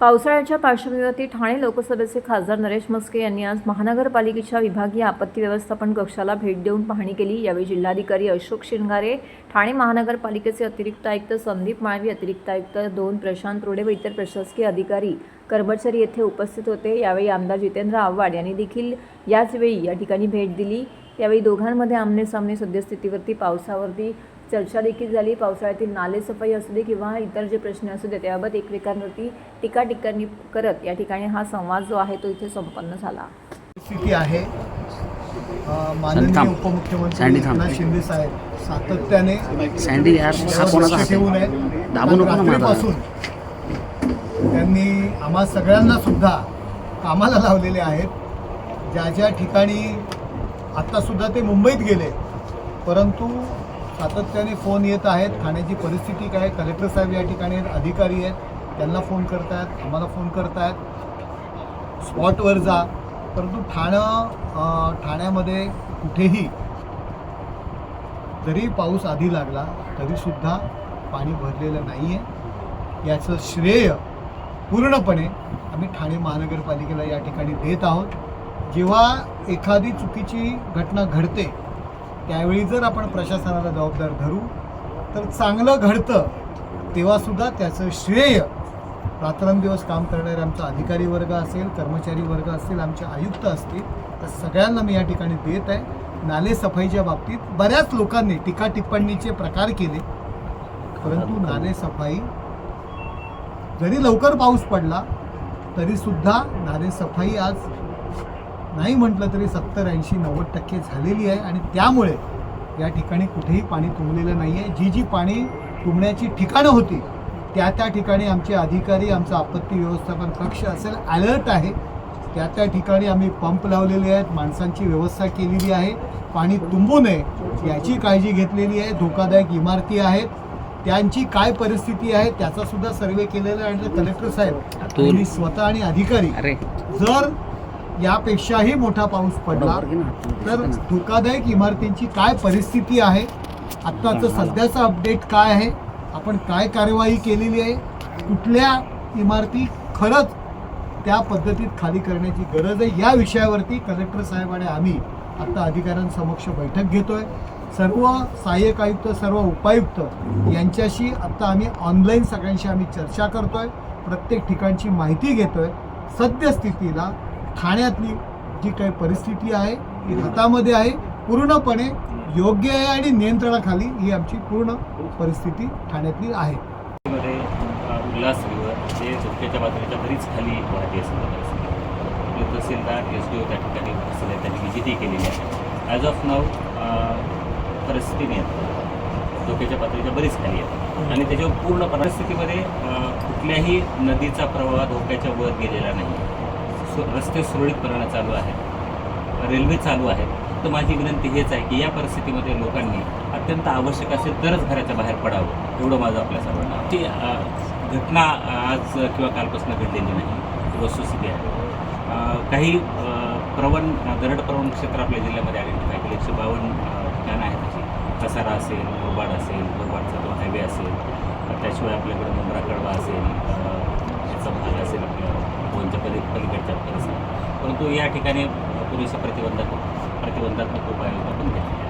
पावसाळ्याच्या पार्श्वभूमीवरती ठाणे लोकसभेचे खासदार नरेश मस्के यांनी आज महानगरपालिकेच्या विभागीय आपत्ती व्यवस्थापन कक्षाला भेट देऊन पाहणी केली. यावेळी जिल्हाधिकारी अशोक शिंगारे ठाणे महानगरपालिकेचे अतिरिक्त आयुक्त संदीप माळवी अतिरिक्त आयुक्त दोन प्रशांत रोडे व इतर प्रशासकीय अधिकारी कर्मचारी येथे उपस्थित होते. यावेळी आमदार जितेंद्र आव्हाड यांनी देखील याचवेळी या ठिकाणी भेट दिली. यावेळी दोघांमध्ये आमने सामने सद्यस्थितीवरती पावसावरती चर्चा देखील झाली पावसाळ्यातील नाले सफाई असू दे किंवा इतर जे प्रश्न असू दे त्याबाबत एकमेकांवरती टीका टिप्पणी करत या ठिकाणी हा संवाद जो आहे तो इथे संपन्न झाला स्थिती आहे माननीय. उपमुख्यमंत्री. एकनाथ शिंदे साहेब सातत्याने ठेवून. रात्रीपासून त्यांनी आम्हा सगळ्यांना सुद्धा कामाला लावलेले आहेत ज्या ज्या ठिकाणी आत्ता सुद्धा ते मुंबईत गेले परंतु सातत्याने फोन येत आहेत. ठाण्याची परिस्थिती काय कलेक्टर साहेब या ठिकाणी अधिकारी आहेत. त्यांना फोन करतायत आम्हाला फोन करतायत. स्पॉटवर जा. परंतु ठाणं ठाण्यामध्ये कुठेही जरी पाऊस आधी लागला तरीसुद्धा पाणी भरलेलं नाही आहे याचं श्रेय पूर्णपणे आम्ही ठाणे महानगरपालिकेला या ठिकाणी देत आहोत. जेव्हा एखादी चुकीची घटना घडते त्यावेळी जर आपण प्रशासनाला जबाबदार धरू तर चांगलं घडतं तेव्हासुद्धा त्याचं श्रेय रात्रंदिवस काम करणारे आमचा अधिकारी वर्ग असेल कर्मचारी वर्ग असेल आमचे आयुक्त असतील तर सगळ्यांना मी या ठिकाणी देत आहे. नाले सफाईच्या बाबतीत बऱ्याच लोकांनी टीका टिप्पणीचे प्रकार केले परंतु नाले सफाई जरी लवकर पाऊस पडला तरीसुद्धा नाले सफाई आज नाही म्हटलं तरी सत्तर ऐंशी नव्वद टक्के झालेली आहे आणि त्यामुळे या ठिकाणी कुठेही पाणी तुंबलेलं नाही आहे जी जी पाणी तुंबण्याची ठिकाणं होती त्या त्या ठिकाणी आमचे अधिकारी आमचा आपत्ती व्यवस्थापन कक्ष असेल अलर्ट आहे. त्या त्या ठिकाणी आम्ही पंप लावलेले आहेत माणसांची व्यवस्था केलेली आहे. पाणी तुंबू नये याची काळजी घेतलेली आहे. धोकादायक इमारती आहेत. त्यांची काय परिस्थिती आहे त्याचा सुद्धा सर्वे केलेला आहे आणि कलेक्टर साहेब मी स्वतः आणि अधिकारी अरे. जर यापेक्षाही मोठा पाऊस पडला? तर धोकादायक इमारतींची काय परिस्थिती आहे? आत्ताचं सध्याचं अपडेट काय आहे? आपण काय कार्यवाही केलेली आहे? कुठल्या इमारती खरंच त्या पद्धतीत खाली करण्याची गरज आहे? या विषयावरती कलेक्टर साहेब आणि आम्ही आत्ता अधिकाऱ्यांसमक्ष बैठक घेतोय. सर्व सहाय्यक आयुक्त सर्व उपायुक्त यांच्याशी आत्ता आम्ही ऑनलाईन सगळ्यांशी आम्ही चर्चा करतोय. प्रत्येक ठिकाणची माहिती घेतोय. सद्यस्थितीला ठाण्यातली जी काही परिस्थिती आहे ती हातामध्ये आहे पूर्णपणे योग्य आहे आणि नियंत्रणाखाली ही आमची पूर्ण परिस्थिती ठाण्यातली आहे. उल्हास रिव्हर जे धोक्याच्या बाजूच्या बरीच खाली वाहते असं आपले तहसीलदार एस डी ओ त्या ठिकाणी उपस्थित त्यांनी व्हिजिटही केलेली आहे. ॲज ऑफ नाव परिस्थिती नियंत्रण धोक्याच्या पातळीच्या बरीच खाली आहे आणि त्याच्यावर पूर्ण परिस्थितीमध्ये कुठल्याही नदीचा प्रवाह धोक्याच्या वर गेलेला नाही. सु रस्ते सुरळीतपणे चालू आहेत रेल्वे चालू आहे. तर माझी विनंती हेच आहे की या परिस्थितीमध्ये लोकांनी अत्यंत आवश्यक असेल तरच घराच्या बाहेर पडावं एवढं माझं आपल्या सर्वांना ती घटना आज किंवा कालपासून घडलेली नाही वस्तुस्थिती आहे. काही प्रवण दरड प्रवण क्षेत्र आपल्या जिल्ह्यामध्ये आयडेंटिफाय केले एकशे बावन्न ठिकाणं आहेत त्याची कसारा असेल मुरबाड असेल मुरबाडचा जो हायवे असेल त्याशिवाय आपल्याकडे मुंब्रा कडवा असेल त्याचा याचा भाग असेल आपल्या गोंच्या पली पलीकडच्या परिसरात. परंतु या ठिकाणी पुरेशा प्रतिबंधात्मक प्रतिबंधात्मक उपाययोजना पण घेतलेल्या